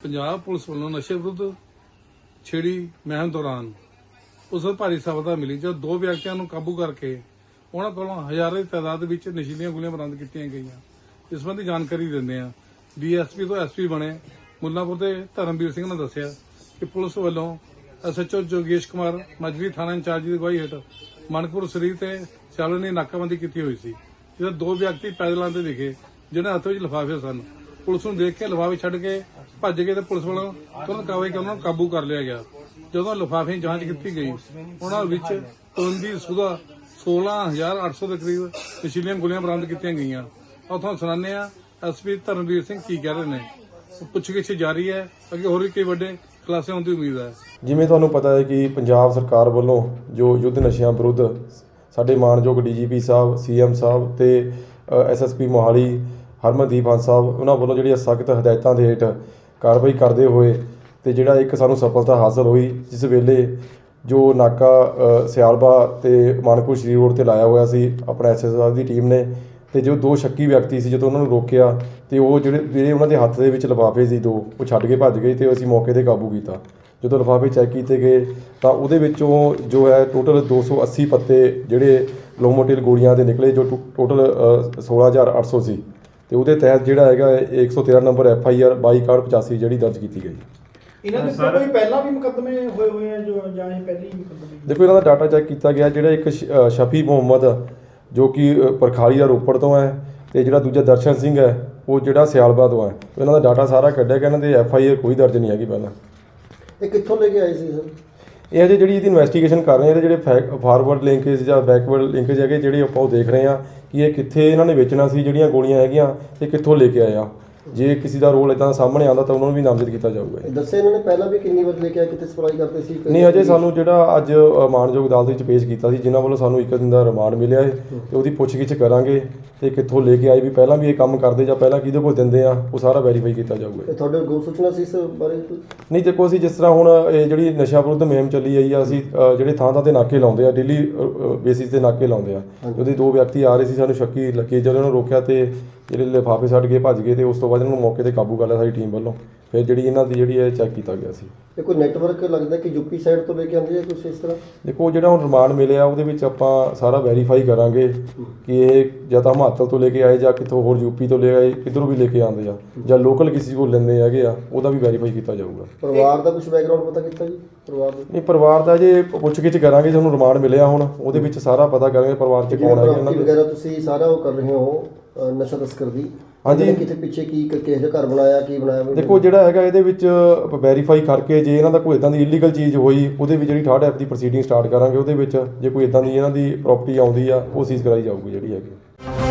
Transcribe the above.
Punjab police ਵੱਲੋਂ ਨਸ਼ੇ ਵਿਰੁੱਧ ਛੇੜੀ ਮਹਿਮ ਦੌਰਾਨ ਉਸ ਨੂੰ ਭਾਰੀ ਸਫਲਤਾ ਮਿਲੀ, ਜਦ ਦੋ ਵਿਅਕਤੀਆਂ ਨੂੰ ਕਾਬੂ ਕਰਕੇ ਉਹਨਾਂ ਕੋਲੋਂ ਹਜ਼ਾਰਾਂ ਦੀ ਤਾਦਾਦ ਵਿੱਚ ਨਸ਼ੀਲੀਆਂ ਗੋਲੀਆਂ ਬਰਾਮਦ ਕੀਤੀਆਂ ਗਈਆਂ। ਇਸ ਸੰਬੰਧੀ ਜਾਣਕਾਰੀ ਦਿੰਦੇ ਆ ਡੀਐਸਪੀ ਤੋਂ ਐਸਪੀ ਬਣੇ ਮੁੱਲਾਂਪੁਰ ਦੇ ਧਰਮਵੀਰ ਸਿੰਘ ਨੇ ਦੱਸਿਆ ਕਿ ਪੁਲਿਸ ਵੱਲੋਂ ਐਸਐਚਓ ਜੋਗੇਸ਼ ਕੁਮਾਰ ਮਜਰੀ ਥਾਣਾ ਇੰਚਾਰਜ ਦੀ ਅਗਵਾਈ ਹੇਠ ਮਨਕਪੁਰ ਸਰੀਰ ਤੇ ਸਿਆਲੋ ਨੇ ਨਾਕਾਬੰਦੀ ਕੀਤੀ ਹੋਈ ਸੀ, ਜਦੋਂ ਦੋ ਵਿਅਕਤੀ ਪੈਦਲ ਆਉਂਦੇ ਦਿਖੇ ਜਿਹਨਾਂ ਹੱਥ ਵਿੱਚ ਲਿਫਾਫੇ ਸਨ। ਪੁਲਿਸ ਨੂੰ ਦੇਖ ਕੇ ਲਿਫਾਫੇ ਛੱਡ ਕੇ ਭੱਜ ਗਏ ਤੇ ਪੁਲਿਸ ਵੱਲੋਂ ਤੁਰੰਤ ਕਾਰਵਾਈ ਕਰ ਨੂੰ ਕਾਬੂ ਕਰ ਲਿਆ ਗਿਆ। ਜਦੋਂ ਲਿਫਾਫੇ ਦੀ ਜਾਂਚ ਕੀਤੀ ਗਈ, ਉਹਨਾਂ ਵਿੱਚ ਤੋਂਦੀ ਸੁਦਾ 16800 ਦੇ ਕਰੀਬ ਨਸ਼ੀਲੀਆਂ ਗੋਲੀਆਂ ਬਰਾਮਦ ਕੀਤੀਆਂ ਗਈਆਂ। ਉਥੋਂ ਸੁਣਾਉਂਦੇ ਆ ਐਸਪੀ ਧਰਮਵੀਰ ਸਿੰਘ ਕੀ ਕਹਿ ਰਹੇ ਨੇ? ਪੁੱਛਗਿੱਛ ਜਾਰੀ ਹੈ, ਅੱਗੇ ਹੋਰ ਵੀ ਕਈ ਵੱਡੇ ਖੁਲਾਸੇ ਹੋਣ ਦੀ ਉਮੀਦ ਹੈ। ਜਿਵੇਂ ਤੁਹਾਨੂੰ ਪਤਾ ਹੈ ਕਿ ਪੰਜਾਬ ਸਰਕਾਰ ਵੱਲੋਂ ਜੋ ਯੁੱਧ ਨਸ਼ਿਆਂ ਵਿਰੁੱਧ ਸਾਡੇ ਮਾਨਯੋਗ ਡੀਜੀਪੀ ਸਾਹਿਬ, ਸੀਐਮ ਸਾਹਿਬ ਤੇ ਐਸਐਸਪੀ ਮੋਹਾਲੀ ਹਰਮਨਦੀਪ ਹੰਸ ਸਾਹਿਬ ਉਹਨਾਂ ਵੱਲੋਂ ਜਿਹੜੀਆਂ ਸਖਤ ਹਦਾਇਤਾਂ ਦੇ ਹੇਠ ਕਾਰਵਾਈ ਕਰਦੇ ਹੋਏ ਤੇ ਜਿਹੜਾ ਇੱਕ ਸਾਨੂੰ ਸਫਲਤਾ ਹਾਸਲ ਹੋਈ ਜਿਸ ਵੇਲੇ ਜੋ ਨਾਕਾ ਅ, ਸਿਆਲਬਾ ਤੇ ਮਾਨਕਪੁਰ ਸ਼੍ਰੀ ਰੋਡ ਤੇ ਲਾਇਆ ਹੋਇਆ ਸੀ ਆਪਣਾ ਐਸਐਸ ਸਾਹਿਬ ਦੀ ਟੀਮ ਨੇ ਤੇ ਜੋ ਦੋ ਸ਼ੱਕੀ ਵਿਅਕਤੀ ਸੀ ਜਦੋਂ ਉਹਨਾਂ ਨੂੰ ਰੋਕਿਆ ਤੇ ਉਹ ਜਿਹੜੇ ਜਿਹੜੇ ਉਹਨਾਂ ਦੇ ਹੱਥ ਦੇ ਵਿੱਚ ਲਿਫਾਫੇ ਸੀ ਦੋ ਉਹ ਛੱਡ ਕੇ ਭੱਜ ਗਏ ਤੇ ਅਸੀਂ ਮੌਕੇ ਤੇ ਕਾਬੂ ਕੀਤਾ। ਜਦੋਂ ਲਿਫਾਫੇ ਚੈੱਕ ਕੀਤੇ ਗਏ ਤਾਂ ਉਹਦੇ ਵਿੱਚੋਂ ਜੋ ਹੈ ਟੋਟਲ 280 ਪੱਤੇ ਜਿਹੜੇ ਲੋਮੋਟਿਲ ਗੋਲੀਆਂ ਦੇ ਨਿਕਲੇ ਜੋ ਟੋ- ਟੋਟਲ ਅ, 16800 ਸੀ। ਤੇ ਉਹਦੇ ਤਹਿਤ ਜਿਹੜਾ ਹੈਗਾ ਇਹ 113 ਨੰਬਰ ਐਫ ਆਈ ਆਰ 2285 ਜਿਹੜੀ ਦਰਜ ਕੀਤੀ ਗਈ। ਇਹਨਾਂ ਦੇ ਉੱਤੇ ਕੋਈ ਪਹਿਲਾਂ ਵੀ ਮੁਕੱਦਮੇ ਹੋਏ ਹੋਏ ਆ ਜੋ ਜਾਂ ਇਹ ਪਹਿਲੀ ਮੁਕੱਦਮੇ ਦੇਖੋ ਇਹਨਾਂ ਦਾ ਡਾਟਾ ਚੈੱਕ ਕੀਤਾ ਗਿਆ ਜਿਹੜਾ ਇੱਕ ਸ਼ਫੀ ਮੁਹੰਮਦ ਜੋ ਕਿ ਅ, ਪਰਖਾਰੀ ਦਾ ਰੋਪੜ ਤੋਂ ਹੈ ਤੇ ਜਿਹੜਾ ਦੂਜਾ ਦਰਸ਼ਨ ਸਿੰਘ ਹੈ ਉਹ ਜਿਹੜਾ ਸਿਆਲਬਾ ਤੋਂ ਹੈ। ਇਹਨਾਂ ਦਾ ਡਾਟਾ ਸਾਰਾ ਕੱਢਿਆ ਗਿਆ ਇਹਨਾਂ ਦੇ ਐਫ ਆਈ ਆਰ ਕੋਈ ਦਰਜ ਨਹੀਂ ਹੈਗੀ ਪਹਿਲਾਂ। ਇਹ ਕਿੱਥੋਂ ਲੈ ਕੇ ਆਏ ਸੀ ਸਰ? ਇਹ ਅਜੇ ਜਿਹੜੀ ਇਹਦੀ ਇਨਵੈਸਟੀਗੇਸ਼ਨ ਕਰ ਰਹੇ ਆ, ਇਹਦੇ ਜਿਹੜੇ ਫਾਰਵਰਡ ਲਿੰਕੇਜ ਜਾਂ ਬੈਕਵਰਡ ਲਿੰਕੇਜ ਹੈਗੇ, ਜਿਹੜੇ ਆਪਾਂ ਉਹ ਦੇਖ ਰਹੇ ਆ ਕਿ ਇਹ ਕਿੱਥੇ ਇਹਨਾਂ ਨੇ ਵੇਚਣਾ ਸੀ, ਜਿਹੜੀਆਂ ਗੋਲੀਆਂ ਹੈਗੀਆਂ, ਇਹ ਕਿੱਥੋਂ ਲੈ ਕੇ ਆਇਆ ਜੇ ਕਿਸੇ ਦਾ ਰੋਲ ਇਦਾਂ ਸਾਹਮਣੇ ਆਉਂਦਾ ਤਾਂ ਉਹਨਾਂ ਨੂੰ ਵੀ ਨਾਮਜ਼ਦ ਕੀਤਾ ਜਾਊਗਾ ਦੱਸਿਆ ਇਹਨਾਂ ਨੇ ਪਹਿਲਾਂ ਵੀ ਕਿੰਨੀ ਵਾਰ ਲੈ ਕੇ ਕਿਤੇ ਸਪਲਾਈ ਕਰਦੇ ਸੀ ਨਹੀਂ ਅਜੇ ਸਾਨੂੰ ਜਿਹੜਾ ਅੱਜ ਅ, ਮਾਣਯੋਗ ਅਦਾਲਤ ਵਿੱਚ ਪੇਸ਼ ਕੀਤਾ ਸੀ ਜਿਨ੍ਹਾਂ ਵੱਲੋਂ ਸਾਨੂੰ ਇੱਕ ਦਿਨ ਦਾ ਰਿਮਾਂਡ ਮਿਲਿਆ ਹੈ ਤੇ ਉਹਦੀ ਪੁੱਛਗਿੱਛ ਕਰਾਂਗੇ ਤੇ ਕਿੱਥੋਂ ਲੈ ਕੇ ਆਏ ਵੀ ਪਹਿਲਾਂ ਵੀ ਇਹ ਕੰਮ ਕਰਦੇ ਜਾਂ ਪਹਿਲਾਂ ਕਿਹਦੇ ਕੋਲ ਦਿੰਦੇ ਆ ਉਹ ਸਾਰਾ ਵੈਰੀਫਾਈ ਕੀਤਾ ਜਾਊਗਾ। ਤੁਹਾਡੇ ਗੁਰ ਸੂਚਨਾ ਸੀ ਇਸ ਬਾਰੇ? ਨਹੀਂ ਦੇਖੋ ਅਸੀਂ ਜਿਸ ਤਰ੍ਹਾਂ ਹੁਣ ਇਹ ਜਿਹੜੀ ਨਸ਼ਾ ਵਿਰੁੱਧ ਮੁਹਿੰਮ ਚੱਲੀ ਆਈ ਆ ਅਸੀਂ ਜਿਹੜੇ ਥਾਂ ਥਾਂ ਤੇ ਨਾਕੇ ਲਾਉਂਦੇ ਆ ਡੇਲੀ ਬੇਸਿਸ ਤੇ ਨਾਕੇ ਲਾਉਂਦੇ ਆ ਉਹਦੇ ਦੋ ਵਿਅਕਤੀ ਆ ਰਹੇ ਸੀ ਸਾਨੂੰ ਸ਼ੱਕੀ ਲੱਗੇ ਜਦੋਂ ਉਹਨਾਂ ਨੂੰ ਰੋਕਿਆ ਤੇ ਜਿਹੜੇ ਲਿਫਾਫੇ ਛੱਡ ਕੇ ਭੱਜ ਗਏ ਤੇ ਉਸ ਤੋਂ ਬਾਅਦ ਇਹਨਾਂ ਨੂੰ ਮੌਕੇ ਤੇ ਕਾਬੂ ਕਰ ਲਿਆ ਸਾਡੀ ਟੀਮ ਵੱਲੋਂ। ਫਿਰ ਜਿਹੜੀ ਇਹਨਾਂ ਦੀ ਜਿਹੜੀ ਹੈ ਚੈੱਕ ਕੀਤਾ ਗਿਆ ਸੀ। ਇਹ ਕੋਈ ਨੈਟਵਰਕ ਲੱਗਦਾ ਕਿ ਯੂਪੀ ਸਾਈਡ ਤੋਂ ਲੈ ਕੇ ਆਉਂਦੇ ਆ ਕੁਝ ਇਸ ਤਰ੍ਹਾਂ? ਦੇਖੋ ਜਿਹੜਾ ਹੁਣ ਰਿਮਾਂਡ ਮਿਲਿਆ ਉਹਦੇ ਵਿੱਚ ਆਪਾਂ ਸਾਰਾ ਵੈਰੀਫਾਈ ਕਰਾਂਗੇ ਕਿ ਇਹ ਜਾਂ ਤਾਂ ਹਿਮਾਚਲ ਤੋਂ ਲੈ ਕੇ ਆਏ ਜਾਂ ਕਿੱਥੋਂ ਹੋਰ ਯੂਪੀ ਤੋਂ ਲੈ ਆਏ ਕਿੱਧਰੋਂ ਵੀ ਲੈ ਕੇ ਆਉਂਦੇ ਆ ਜਾਂ ਲੋਕਲ ਕਿਸੇ ਕੋਲ ਲੈਂਦੇ ਹੈਗੇ ਆ ਉਹਦਾ ਵੀ ਵੈਰੀਫਾਈ ਕੀਤਾ ਜਾਊਗਾ। ਪਰਿਵਾਰ ਦਾ ਕੁਝ ਬੈਕਗ੍ਰਾਉਂਡ ਪਤਾ ਕੀਤਾ ਜੀ? ਪਰਿਵਾਰ ਦਾ? ਨਹੀਂ ਪਰਿਵਾਰ ਦਾ ਜੇ ਪੁੱਛਗਿੱਛ ਕਰਾਂਗੇ ਸਾਨੂੰ ਰਿਮਾਂਡ ਮਿਲਿਆ ਹੁਣ ਉਹਦੇ ਵਿੱਚ ਸਾਰਾ ਪਤਾ ਕਰਾਂਗੇ ਪਰਿਵਾਰ 'ਚ ਕੌਣ ਉਹਨਾਂ ਪ੍ਰਾਪਰਟੀ ਦੇ। ਵਗੈਰਾ ਤੁਸੀਂ ਸਾਰਾ ਉਹ ਕਰ ਰਹੇ ਹੋ ਨਸ਼ਾ ਤਸਕਰ ਦੀ। ਹਾਂਜੀ। ਕਿਤੇ ਪਿੱਛੇ ਕੀ ਕਿਸ ਦਾ ਘਰ ਬਣਾਇਆ ਕੀ ਬਣਾਇਆ ਵੀ ਦੇਖੋ ਜਿਹੜਾ ਹੈਗਾ ਇਹਦੇ ਵਿੱਚ ਵੈਰੀਫਾਈ ਕਰਕੇ ਜੇ ਇਹਨਾਂ ਦਾ ਕੋਈ ਇਦਾਂ ਦੀ ਇਲੀਗਲ ਚੀਜ਼ ਹੋਈ ਉਹਦੇ ਵਿੱਚ ਜਿਹੜੀ ਥਰਡ ਐਪ ਦੀ ਪ੍ਰੋਸੀਡਿੰਗ ਸਟਾਰਟ ਕਰਾਂਗੇ ਉਹਦੇ ਵਿੱਚ ਜੇ ਕੋਈ ਇਦਾਂ ਦੀ ਇਹਨਾਂ ਦੀ ਪ੍ਰਾਪਰਟੀ ਆਉਂਦੀ ਆ ਉਹ ਸੀਜ਼ ਕਰਾਈ ਜਾਊਗੀ ਜਿਹੜੀ ਹੈਗੀ।